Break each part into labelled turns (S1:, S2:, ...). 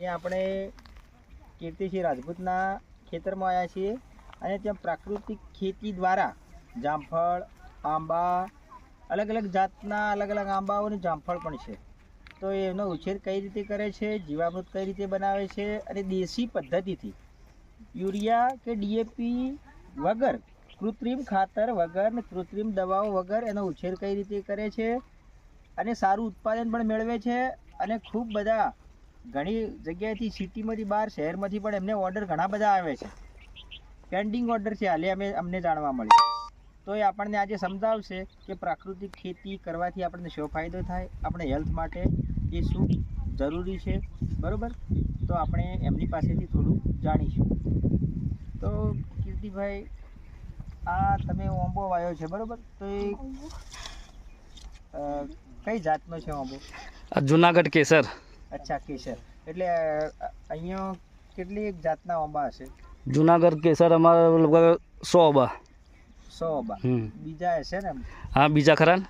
S1: આપણે કીર્તિસિંહ રાજપૂતના ખેતરમાં આવ્યા છીએ અને ત્યાં પ્રાકૃતિક ખેતી દ્વારા જામફળ, આંબા, અલગ અલગ જાતના અલગ અલગ આંબાઓ અને જામફળ પણ છે. તો એનો ઉછેર કઈ રીતે કરે છે, જીવામૃત કઈ રીતે બનાવે છે અને દેશી પદ્ધતિથી યુરિયા કે ડીએપી વગર કૃત્રિમ ખાતર વગર ને કૃત્રિમ દવાઓ વગર એનો ઉછેર કઈ રીતે કરે છે અને સારું ઉત્પાદન પણ મેળવે છે અને ખૂબ બધા ઘણી જગ્યાએથી સિટીમાંથી બહાર, શહેરમાંથી પણ એમને ઓર્ડર ઘણા બધા આવે છે. પેન્ડિંગ ઓર્ડર છે, હાલે અમે, અમને જાણવા મળ્યું. તો એ આપણને આજે સમજાવશે કે પ્રાકૃતિક ખેતી કરવાથી આપણને શો ફાયદો થાય, આપણે હેલ્થ માટે એ શું જરૂરી છે, બરાબર? તો આપણે એમની પાસેથી થોડું જાણીશું. તો કીર્તિભાઈ, આ તમે ઓંબો વાયો છે, બરાબર? તો એ કઈ જાતનો છે ઓંબો?
S2: જુનાગઢ કેસર.
S1: અચ્છા કેસર. એટલે અહીંયા કેટલી જાતના આંબા હશે?
S2: જુનાગઢ કેસર અમારે લગભગ સો બા
S1: સો
S2: આંબા
S1: બીજા હશે ને
S2: હા બીજા ખરા ને?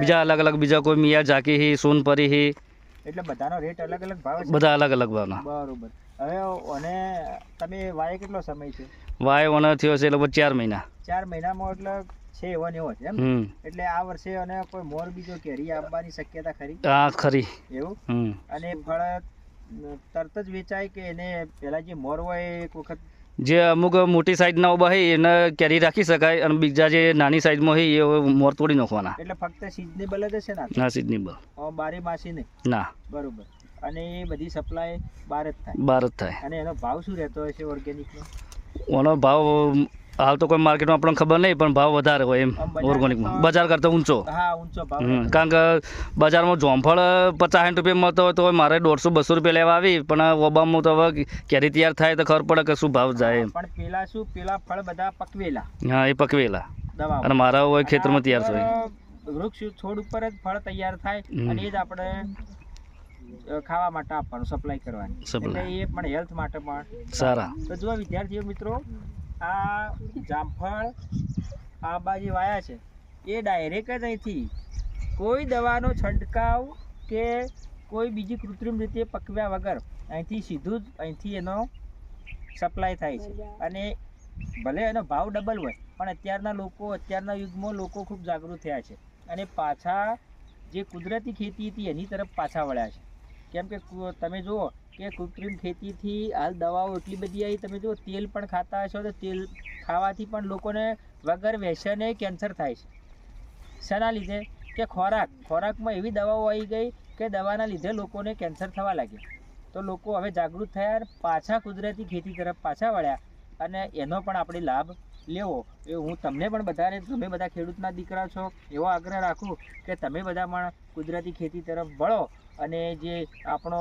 S2: બીજા અલગ અલગ બીજા કોઈ મિયા ઝાકી હી સોનપરી હી.
S1: એટલે બધાનો રેટ અલગ અલગ ભાવ છે?
S2: બધા અલગ અલગ ભાવના.
S1: બરોબર. હવે અને તમે વાય કેટલો સમય છે
S2: વાય ઓનર થયો છે લગભગ ચાર મહિના.
S1: ચાર મહિનામાં એટલે છે એવો ને એવો છે એમ? એટલે આ વર્ષે અને કોઈ મોર બીજો કેરી આવવાની શક્યતા ખરી?
S2: હા ખરી.
S1: એવું? અને ફળ તરત જ વેચાય કે એને પેલા જે મોર હોય એક વખત
S2: જે અમુક મોટી સાઈઝના ઊભા હોય એને કેરી રાખી શકાય અને બીજા જે નાની સાઈઝમાં હોય એ મોર તોડી નાખવાના.
S1: એટલે ફક્ત સિઝનેબલ જ હશે ને
S2: ના સિઝનેબલ બર
S1: માસી નહીં
S2: ના.
S1: બરોબર. અને એ બધી સપ્લાય બહાર જ થાય.
S2: બાર જ થાય.
S1: અને એનો ભાવ શું રહેતો હશે ઓર્ગેનિકનો
S2: ઓનો ભાવ હાલ તો કોઈ માર્કેટમાં આપણને ખબર નહીં પણ ભાવ વધારે હોય એમ ઓર્ગોનિકમાં બજાર કરતાં- ઊંચો. કારણ કે બજારમાં જોમફળ પચાસ સાઠ રૂપિયા મળતો હોય તો મારે દોઢસો બસો રૂપિયા લેવા આવી પણ ઓબામાં તો હવે ક્યારે તૈયાર થાય તો ખબર પડે કે શું ભાવ જાય એમ.
S1: પણ પેલા શું પેલા ફળ બધા પકવેલા.
S2: હા એ પકવેલા. અને મારા હોય ખેતરમાં તૈયાર થાય.
S1: વૃક્ષ છોડ ઉપર જ ફળ તૈયાર થાય. અને એ જ આપણે ખાવા માટે આપવાનું સપ્લાય કરવાની. એટલે એ પણ હેલ્થ માટે પણ.
S2: સારા.
S1: તો જો વિદ્યાર્થીઓ મિત્રો આ જામફળ આંબા જે વાયા છે. એ ડાયરેક્ટ જ અહીંથી કોઈ દવાનો છંટકાવ કે કોઈ બીજી કૃત્રિમ રીતે પકવ્યા વગર અહીંથી સીધું જ અહીંથી એનો સપ્લાય થાય છે. અને ભલે એનો ભાવ ડબલ હોય પણ અત્યારના લોકો અત્યારના યુગમાં લોકો ખૂબ જાગૃત થયા છે. અને પાછા જે કુદરતી ખેતી હતી એની તરફ પાછા વળ્યા છે. કેમ કે તમે જુઓ કે કૃત્રિમ ખેતીથી હાલ દવાઓ એટલી બધી આવી, તમે જુઓ, તેલ પણ ખાતા હશો તો તેલ ખાવાથી પણ લોકોને વગર વ્યસને કેન્સર થાય છે. શેના લીધે? કે ખોરાક. ખોરાકમાં એવી દવાઓ આવી ગઈ કે દવાના લીધે લોકોને કેન્સર થવા લાગ્યા. તો લોકો હવે જાગૃત થયા પાછા કુદરતી ખેતી તરફ પાછા વળ્યા અને એનો પણ આપણે લાભ લેવો. એ હું તમને પણ બધાને, તમે બધા ખેડૂતના દીકરા છો, એવો આગ્રહ રાખું કે તમે બધા પણ કુદરતી ખેતી તરફ વળો અને જે આપણો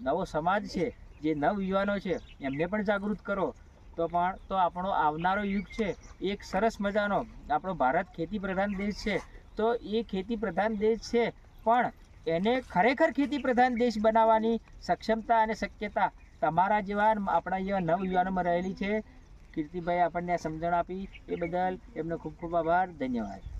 S1: નવો સમાજ છે, જે નવયુવાનો છે, એમને પણ જાગૃત કરો. તો પણ, તો આપણો આવનારો યુગ છે એક સરસ મજાનો. આપણો ભારત ખેતી પ્રધાન દેશ છે. તો એ ખેતી પ્રધાન દેશ છે, પણ એને ખરેખર ખેતી પ્રધાન દેશ બનાવવાની સક્ષમતા અને શક્યતા તમારા જેવા આપણા જેવા નવયુવાનોમાં રહેલી છે. કીર્તિભાઈ આપણને આ સમજણ આપી. એ બદલ એમનો ખૂબ ખૂબ આભાર. ધન્યવાદ.